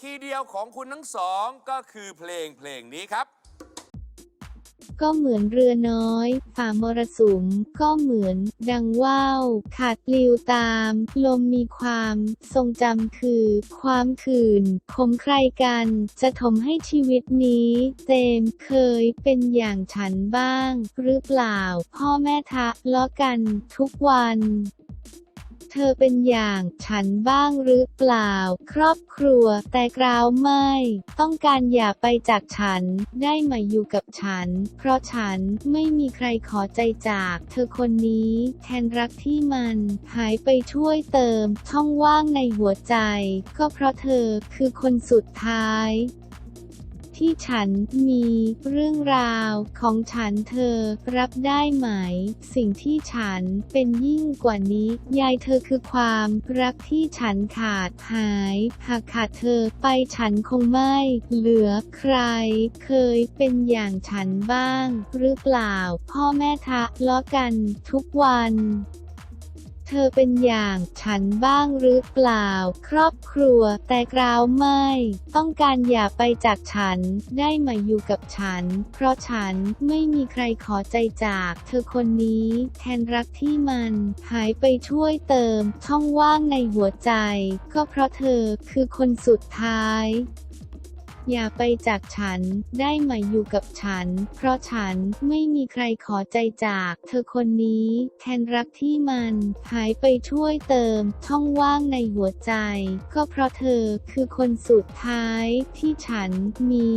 คีย์เดียวของคุณทั้งสองก็คือเพลงเพลงนี้ครับ ก็เหมือนเรือน้อย ฝ่ามรสุม ก็เหมือน ดังว่าวขาดลิวตาม ลมมีความ ทรงจำคือ ความขื่นคมใครกัน จะถมให้ชีวิตนี้ เต็มเคยเป็นอย่างฉันบ้าง หรือเปล่า พ่อแม่ทะเลาะกัน ทุกวัน เธอเป็นอย่างฉันบ้างหรือเปล่า ครอบครัว แต่กราวไม่ ต้องการอย่าไปจากฉัน ได้มาอยู่กับฉัน เพราะฉันไม่มีใครขอใจจาก เธอคนนี้ แทนรักที่มัน หายไปช่วยเติม ช่องว่างในหัวใจ ก็เพราะเธอคือคนสุดท้าย ที่ฉันมีเรื่องราวของฉันเธอรับได้ไหม สิ่งที่ฉันเป็นยิ่งกว่านี้ ยายเธอคือความรักที่ฉันขาดหาย หากขาดเธอไปฉันคงไม่ เหลือใคร เคยเป็นอย่างฉันบ้าง หรือเปล่า พ่อแม่ทะเลาะกันทุกวัน เธอเป็นอย่างฉันบ้างหรือเปล่า ครอบครัว แต่กราวไม่ ต้องการอย่าไปจากฉัน ได้มาอยู่กับฉัน เพราะฉันไม่มีใครขอใจจากเธอคนนี้ แทนรักที่มัน หายไปช่วยเติม ช่องว่างในหัวใจ ก็เพราะเธอคือคนสุดท้าย อย่าไปจากฉัน ได้มาอยู่กับฉัน เพราะฉันไม่มีใครขอใจจาก เธอคนนี้แทนรักที่มันหายไปช่วยเติม ช่องว่างในหัวใจ ก็เพราะเธอคือคนสุดท้ายที่ฉันมี